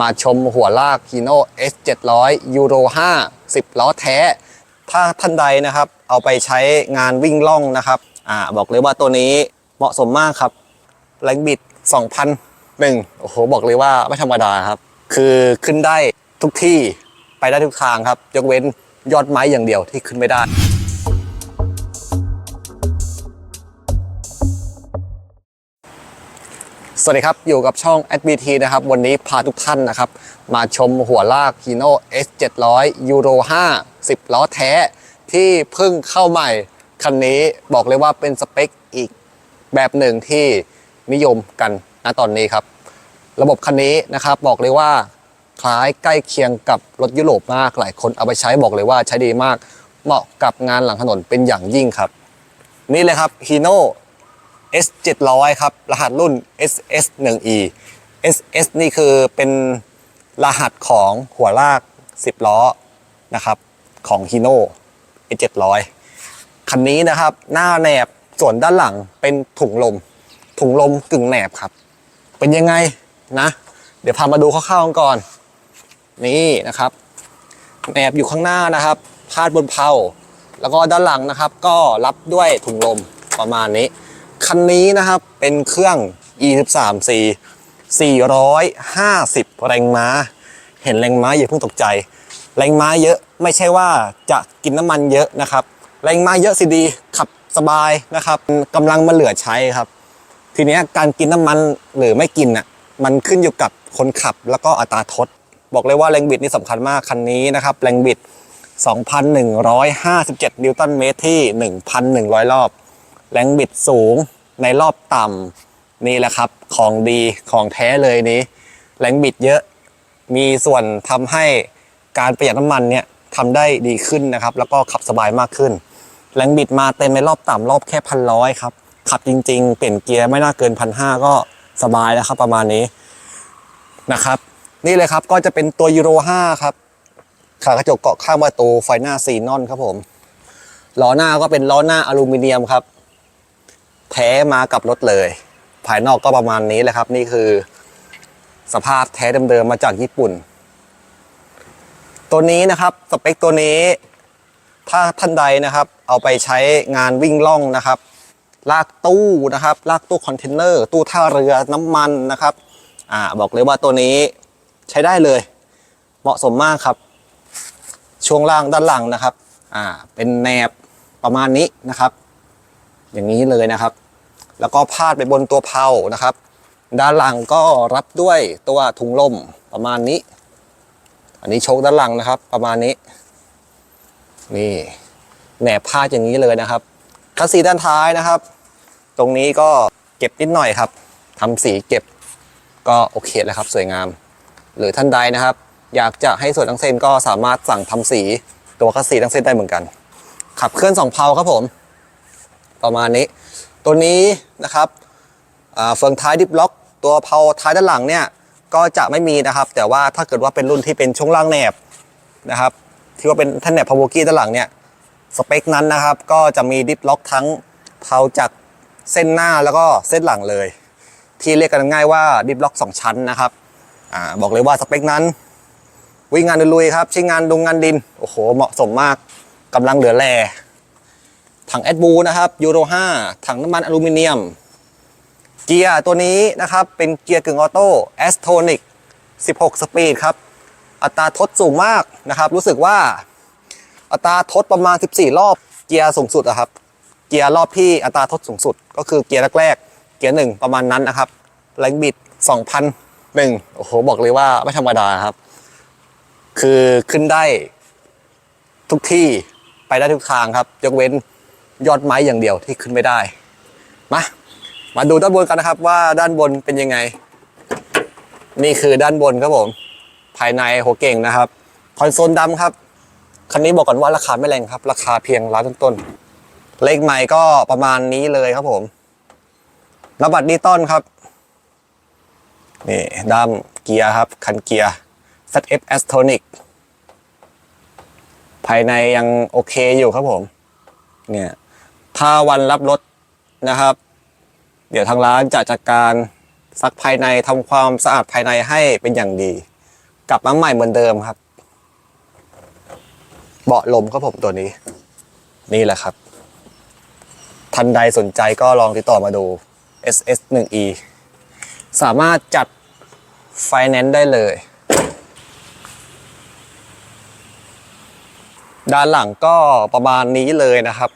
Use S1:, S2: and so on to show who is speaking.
S1: มาชมหัวลาก Hino S 700 Euro 5 10 ล้อแท้ ถ้าท่านใดนะครับ เอาไปใช้งานวิ่งล่องนะครับอ่าบอกเลยว่าตัวนี้เหมาะสมมากครับแรงบิด 2,001 โอ้โห บอกเลยว่าไม่ธรรมดาครับ คือขึ้นได้ทุกที่ไปได้ทุกทางครับ ยกเว้นยอดไม้อย่างเดียวที่ขึ้นไม่ได้ วัสดีครับ อยู่กับช่อง SBT นะครับ วันนี้พาทุกท่านนะครับ มาชมหัวลาก Hino S 700 Euro 5 10 ล้อแท้ ที่เพิ่งเข้าใหม่ คันนี้บอกเลยว่าเป็นสเปคอีกแบบหนึ่งที่นิยมกันณตอนนี้ครับ ระบบคันนี้นะครับบอกเลยว่าคล้ายใกล้เคียงกับรถยุโรปมากหลายคนเอาไปใช้บอกเลยว่าใช้ดีมาก เหมาะกับงานหลังถนนเป็นอย่างยิ่งครับ นี่เลยครับ Hino S 700ครับ รหัสรุ่น SS 1 E SS นี่คือเป็นรหัสของหัวลาก 10 ล้อนะครับของ Hino S 700คันนี้นะครับ หน้าแหนบส่วนด้านหลังเป็นถุงลม ถุงลมกึ่งแหนบครับ เป็นยังไงนะ เดี๋ยวพามาดูคร่าวๆกันก่อน นี่นะครับแหนบอยู่ข้างหน้านะครับพาดบนเพลาแล้วก็ด้านหลังนะครับ ก็รับด้วยถุงลมประมาณนี้ คันนี้นะครับเป็นเครื่อง E13C 450 แรงม้า เห็นแรงม้าอย่าเพิ่งตกใจ แรงม้าเยอะไม่ใช่ว่าจะกินน้ำมันเยอะนะครับ แรงม้าเยอะสิดีขับสบายนะครับกำลังมันเหลือใช้ครับ ทีนี้การกินน้ำมันหรือไม่กินอะมันขึ้นอยู่กับคนขับแล้วก็อัตราทด บอกเลยว่าแรงบิดนี่สำคัญมากคันนี้นะครับแรงบิด 2,157 นิวตันเมตรที่ 1,100 รอบ แรงบิดสูงในรอบต่ำนี่แหละครับของดีของแท้เลยนี้ แรงบิดเยอะมีส่วนทำให้การประหยัดน้ำมันเนี่ยทำได้ดีขึ้นนะครับ แล้วก็ขับสบายมากขึ้น แรงบิดมาเต็มในรอบต่ำรอบแค่พันร้อยครับ ขับจริง ๆ เปลี่ยนเกียร์ไม่น่าเกินพันห้าก็สบายแล้วครับประมาณนี้นะครับ นี่เลยครับก็จะเป็นตัวยูโร5ครับขากระจกเกาะข้างประตูไฟหน้าซีนอนครับผมล้อหน้าก็เป็นล้อหน้าอลูมิเนียมครับ แท้มากับรถเลย ภายนอกก็ประมาณนี้แหละครับ นี่คือ สภาพแท้เดิมๆมาจากญี่ปุ่น ตัวนี้นะครับสเปคตัวนี้ ถ้าท่านใดนะครับ เอาไปใช้งานวิ่งล่องนะครับ ลากตู้นะครับ ลากตู้คอนเทนเนอร์ตู้ท่าเรือน้ำมันนะครับอ่าบอกเลยว่าตัวนี้ใช้ได้เลย เหมาะสมมากครับ ช่วงล่างด้านหลังนะครับอ่าเป็นแนบประมาณนี้นะครับ อย่างนี้เลยนะครับ แล้วก็พาดไปบนตัวเพลานะครับ ด้านหลังก็รับด้วยตัวถุงลมประมาณนี้ อันนี้โชคด้านหลังนะครับ ประมาณนี้ นี่แหนบพาดอย่างนี้เลยนะครับคัสซีด้านท้ายนะครับ ตรงนี้ก็เก็บนิดหน่อยครับทำสีเก็บก็โอเคแล้วครับ สวยงาม หรือท่านใดนะครับ อยากจะให้สวยทั้งเส้นก็สามารถสั่งทำสีตัวคัสซีทั้งเส้นได้เหมือนกัน ขับเคลื่อนสองเพลาครับผม ประมาณนี้ ตัวนี้นะครับเฟืองท้ายดิฟล็อก ตัวเพลาท้ายด้านหลังเนี่ยก็จะไม่มีนะครับ แต่ว่าถ้าเกิดว่าเป็นรุ่นที่เป็นช่วงล่างแหนบนะครับ ที่ว่าเป็นท่านแหนบพาวเวอร์กี้ด้านหลังเนี่ยสเปคนั้นนะครับ ก็จะมีดิฟล็อกทั้งเพลาจากเส้นหน้าแล้วก็เส้นหลังเลย ที่เรียกกันง่ายว่าดิฟล็อกสองชั้นนะครับอบอกเลยว่าสเปคนั้น วิ่งงานลุยครับใช้งานดุงงานดินโอ้โหเหมาะสมมากกำลังเหลือแล ถังแอดบูนะครับยูโร5ถังน้ำมันอลูมิเนียม เกียร์ตัวนี้นะครับเป็นเกียร์กึ่งออโต้แอสโทนิก16 สปีดครับ อัตราทดสูงมากนะครับ รู้สึกว่าอัตราทดประมาณ 14 รอบเกียร์สูงสุดอะครับ เกียร์รอบที่อัตราทดสูงสุด ก็คือเกียร์แรกๆเกียร์หนึ่งประมาณนั้นนะครับแรงบิด2,001โอ้โหบอกเลยว่าไม่ธรรมดาครับ คือขึ้นได้ทุกที่ไปได้ทุกทางครับ ยกเว้น ยอดไม้อย่างเดียวที่ขึ้นไม่ได้ มามาดูด้านบนกันนะครับว่าด้านบนเป็นยังไง นี่คือด้านบนครับผม ภายในหัวเก่งนะครับคอนโซลดำครับคันนี้บอกก่อนว่าราคาไม่แรงครับ ราคาเพียงล้านต้นๆเลขใหม่ก็ประมาณนี้เลยครับผมนบัตดิจิตอลครับนี่ด้ามเกียร์ครับ คันเกียร์ ZF Astonic ภายในยังโอเคอยู่ครับผม เนี่ย ถ้าวันรับรถนะครับ เดี๋ยวทางร้านจะจัดการซักภายในทำความสะอาดภายในให้เป็นอย่างดี กลับมาใหม่เหมือนเดิมครับ เบาะลมครับผมตัวนี้ นี่แหละครับ ทันใดสนใจก็ลองติดต่อมาดู SS 1 E สามารถจัดไฟแนนซ์ได้เลย ด้านหลังก็ประมาณนี้เลยนะครับ